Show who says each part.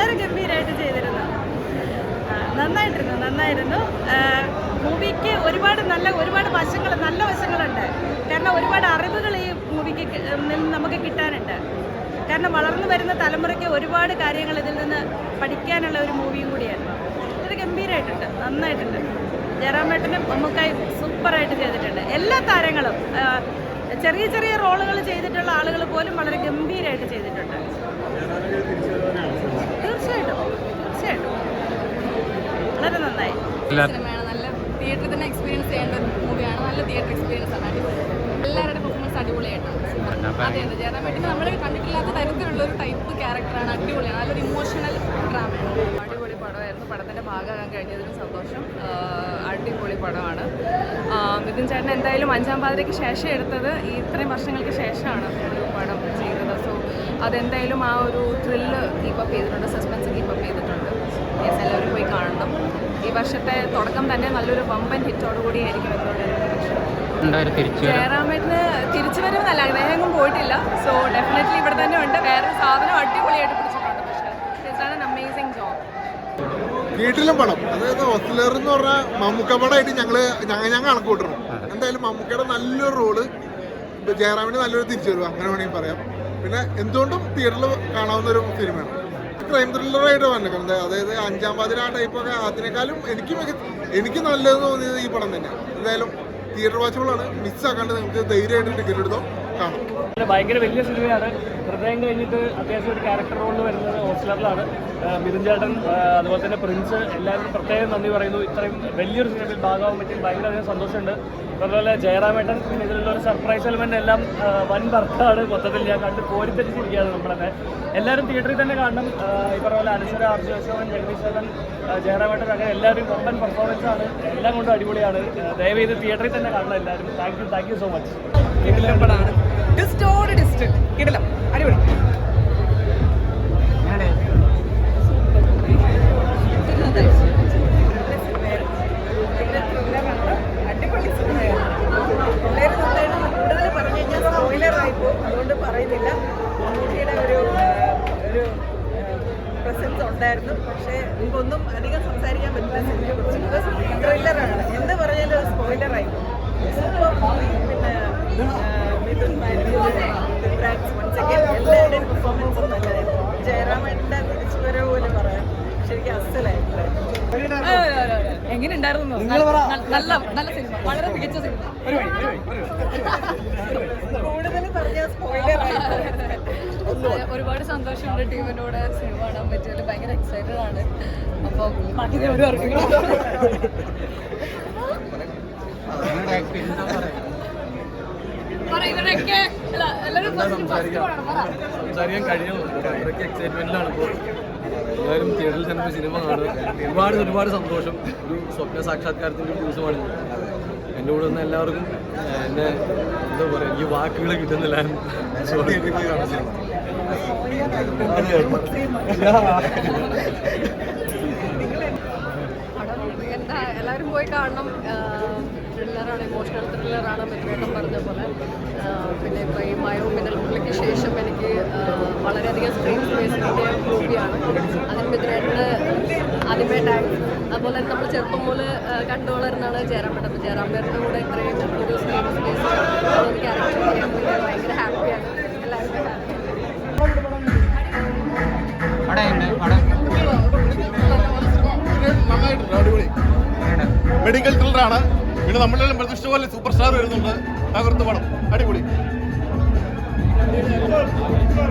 Speaker 1: വളരെ ഗംഭീരമായിട്ട് ചെയ്തിരുന്നു. നന്നായിട്ടിരുന്നു നന്നായിരുന്നു. മൂവിക്ക് ഒരുപാട് നല്ല ഒരുപാട് വശങ്ങൾ നല്ല വശങ്ങളുണ്ട്. കാരണം ഒരുപാട് അറിവുകൾ ഈ മൂവിക്ക് നമുക്ക് കിട്ടാനുണ്ട്. കാരണം വളർന്നു വരുന്ന തലമുറയ്ക്ക് ഒരുപാട് കാര്യങ്ങൾ ഇതിൽ നിന്ന് പഠിക്കാനുള്ള ഒരു മൂവിയും കൂടിയാണ്. ഇത് ഗംഭീരമായിട്ടുണ്ട് നന്നായിട്ടുണ്ട്. ജയറാമേട്ടനും മമ്മൂക്കായും സൂപ്പറായിട്ട് ചെയ്തിട്ടുണ്ട്. എല്ലാ താരങ്ങളും ചെറിയ ചെറിയ റോളുകൾ ചെയ്തിട്ടുള്ള ആളുകൾ പോലും വളരെ ഗംഭീരമായിട്ട് ചെയ്തിട്ടുണ്ട്.
Speaker 2: സിനിമയാണ്. നല്ല തിയേറ്ററിൽ തന്നെ എക്സ്പീരിയൻസ് ചെയ്യേണ്ട ഒരു മൂവിയാണ് നല്ല തിയേറ്റർ എക്സ്പീരിയൻസ് ആണ്. അടിപൊളി എല്ലാവരുടെ പെർഫോമൻസ് അടിപൊളിയായിട്ടാണ്. അതെ അതെ. ജയറാം വേണ്ടി നമ്മൾ കണ്ടിട്ടില്ലാത്ത തരത്തിലുള്ള ഒരു ടൈപ്പ് ക്യാരക്ടറാണ് അടിപൊളിയാണ്. നല്ലൊരു ഇമോഷണൽ ഡ്രാമയാണ്
Speaker 3: അടിപൊളി പടമായിരുന്നു. പടത്തിന്റെ ഭാഗമാകാൻ കഴിഞ്ഞതിലും സന്തോഷം. അടിപൊളി പടമാണ്. ചേട്ടൻ എന്തായാലും അഞ്ചാം പാതിരയ്ക്ക് ശേഷം എടുത്തത് ഈ ഇത്രയും വർഷങ്ങൾക്ക് ശേഷമാണ് ഒരു പടം ചെയ്തത്. സോ അതെന്തായാലും ആ ഒരു ത്രില്ല് കീപ്പപ്പ് ചെയ്തിട്ടുണ്ട്. സസ്പെൻസ് കീപ്പപ്പ് ചെയ്തിട്ടുണ്ട് യെസ് എല്ലാവരും പോയി കാണണം ഈ വർഷത്തെ തുടക്കം തന്നെ നല്ലൊരു വമ്പൻ ഹിറ്റോടുകൂടി ആയിരിക്കും ജയറാമേട്ടിന് തിരിച്ചു വരുമെന്നല്ല വേഗം പോയിട്ടില്ല. സോ ഡെഫിനറ്റ്ലി ഇവിടെ തന്നെ ഉണ്ട്. വേറെ സാധനം അടിപൊളിയായിട്ട് പിടിച്ചിട്ടുണ്ട് പക്ഷേ ഇറ്റ്സ് ആൻ ജോബ്
Speaker 4: വീട്ടിലും പടം അതായത് ഹോസ്റ്റലർ എന്ന് പറഞ്ഞാൽ മമ്മൂക്ക പടമായിട്ട് ഞങ്ങൾ ഞങ്ങൾ ഞങ്ങൾ കണക്ക് കൂട്ടണം. എന്തായാലും മമ്മൂക്കയുടെ നല്ലൊരു റോൾ ജയറാമിന് നല്ലൊരു തിരിച്ചു വരും അങ്ങനെ വേണമെങ്കിൽ പറയാം. പിന്നെ എന്തുകൊണ്ടും തിയേറ്ററിൽ കാണാവുന്ന ഒരു സിനിമയാണ് ക്രൈം ത്രില്ലറായിട്ട് വന്നിട്ടുണ്ട്. അതായത് അഞ്ചാം പാതിര ആ ടൈപ്പൊക്കെ അതിനേക്കാളും എനിക്ക് എനിക്ക് നല്ലതെന്ന് തോന്നിയത് ഈ പടം തന്നെയാണ് എന്തായാലും തിയേറ്റർ വാച്ചുകളാണ് മിസ്സാക്കാണ്ട് നിങ്ങൾക്ക് ധൈര്യമായിട്ട് ടിക്കറ്റ് എടുത്തോ കാണാം
Speaker 5: ഭയങ്കര വലിയ സിനിമയാണ്. ഹൃദയം കഴിഞ്ഞിട്ട് അത്യാവശ്യം ഒരു ക്യാരക്ടർ റോളിൽ വരുന്നത് ഹോസ്റ്റലറിലാണ് മിഥുൻ ചേട്ടൻ അതുപോലെ തന്നെ പ്രിൻസ് എല്ലാവരും പ്രത്യേകം നന്ദി പറയുന്നു. ഇത്രയും വലിയൊരു സിനിമയിൽ ഭാഗമാകാൻ പറ്റി. ഭയങ്കര അധികം സന്തോഷമുണ്ട്. അതുപോലെ ജയറാമേട്ടൻ പിന്നെ ഇതിലുള്ള ഒരു സർപ്രൈസ് എലമെന്റ് എല്ലാം വൻ ഭർത്താണ് മൊത്തത്തിൽ ഞാൻ കണ്ട് കോരിത്തെറ്റിച്ചിരിക്കുകയാണ് നമ്മളെ എല്ലാവരും തിയേറ്ററിൽ തന്നെ കാണണം. ഈ പറഞ്ഞ പോലെ അനുസര അർജുൻ അശോകൻ ജഗദീഷ് ചേട്ടൻ ജയറാമേട്ടൻ അങ്ങനെ എല്ലാവരും കൊമ്പൻ പെർഫോമൻസ് ആണ്. എല്ലാം കൊണ്ടും അടിപൊളിയാണ്. ദയവ് ചെയ്ത് തിയേറ്ററിൽ തന്നെ കാണണം എല്ലാവരും. Thank you thank you so much
Speaker 3: കിടിലപ്പടാണ് ഡിസ്റ്റോട് ഡിസ്റ്റ് കിടിലം അടിപൊളി
Speaker 1: അതുകൊണ്ട് പറയുന്നില്ല. മമ്മൂട്ടിയുടെ ഒരു ഒരു പ്രസൻസ് ഉണ്ടായിരുന്നു. പക്ഷേ നമുക്കൊന്നും അധികം സംസാരിക്കാൻ പറ്റില്ല സിനിമയെ കുറിച്ച്. ബിക്കോസ് ത്രില്ലറാണ് എന്ത് പറഞ്ഞാലും സ്പോയിലറായി പിന്നെ ആ, മിഥുൻ മാത്യു പൃഥ്വിരാജ് once again എല്ലാവരുടെയും പെർഫോമൻസും നല്ലതായിരുന്നു ജയറാമേട്ടന്റെ തിരിച്ചുവരവ് പോലെ പറയാം ശരിക്കും അസലായിരുന്നു
Speaker 3: എങ്ങനെ ഉണ്ടായിരുന്നു നല്ല നല്ല സിനിമ വളരെ മികച്ച സിനിമ
Speaker 1: കൂടുതൽ പറഞ്ഞാൽ സ്പോയിലറായി
Speaker 2: ഒരുപാട് സന്തോഷമുണ്ട് ടീമിനോട് സിനിമ കാണാൻ പറ്റിയതിൽ. ഭയങ്കര എക്സൈറ്റഡ് ആണ്. അപ്പോൾ ബാക്കി ഒരു
Speaker 6: സംസാരിക്കാൻ കഴിയുന്നില്ല അത്രയ്ക്ക് എക്സൈറ്റ്മെന്റിലാണ് ഇപ്പോൾ എല്ലാവരും തിയേറ്ററിൽ തന്നെ സിനിമ കാണുക. ഒരുപാട് ഒരുപാട് സന്തോഷം. ഒരു സ്വപ്ന സാക്ഷാത്കാരത്തിന്റെ ഒരു ദിവസമാണ്. എന്റെ കൂടെ നിന്ന് എല്ലാവർക്കും എന്നെ എന്താ പറയുക ഈ വാക്കുകൾ കിട്ടുന്നില്ല.
Speaker 2: എല്ലാവരും പോയി കാണണം ത്രില്ലറാണ് ഇമോഷണൽ ത്രില്ലറാണ് മെത്രേട്ടം പറഞ്ഞ പോലെ. പിന്നെ ഇപ്പോൾ ഈ മയവും മിന്നൽമുള്ളിക്ക് ശേഷം എനിക്ക് വളരെയധികം സ്ക്രീൻ സ്പേസ് കിട്ടിയ മൂവിയാണ് അതിന് മിത്രേട്ടന് ആദ്യമേ ടാങ്ക് അതുപോലെ തന്നെ നമ്മൾ ചെറുപ്പം മുതൽ കണ്ടു വളരുന്നതാണ് ജയറാം അപ്പോൾ ജയറാം പേരുടെ കൂടെ ഇത്രയും ഒരു സ്ക്രീൻ സ്പേസ് ഒരു ക്യാരക്ടർ ഭയങ്കര ഹാപ്പിയാണ്
Speaker 4: അടിപൊളി. മെഡിക്കൽ ത്രില്ലറാണ് പിന്നെ നമ്മളെല്ലാം പ്രതിഷ്ഠ പോലെ സൂപ്പർ സ്റ്റാർ വരുന്നുണ്ട്. തകർത്ത് പണം അടിപൊളി.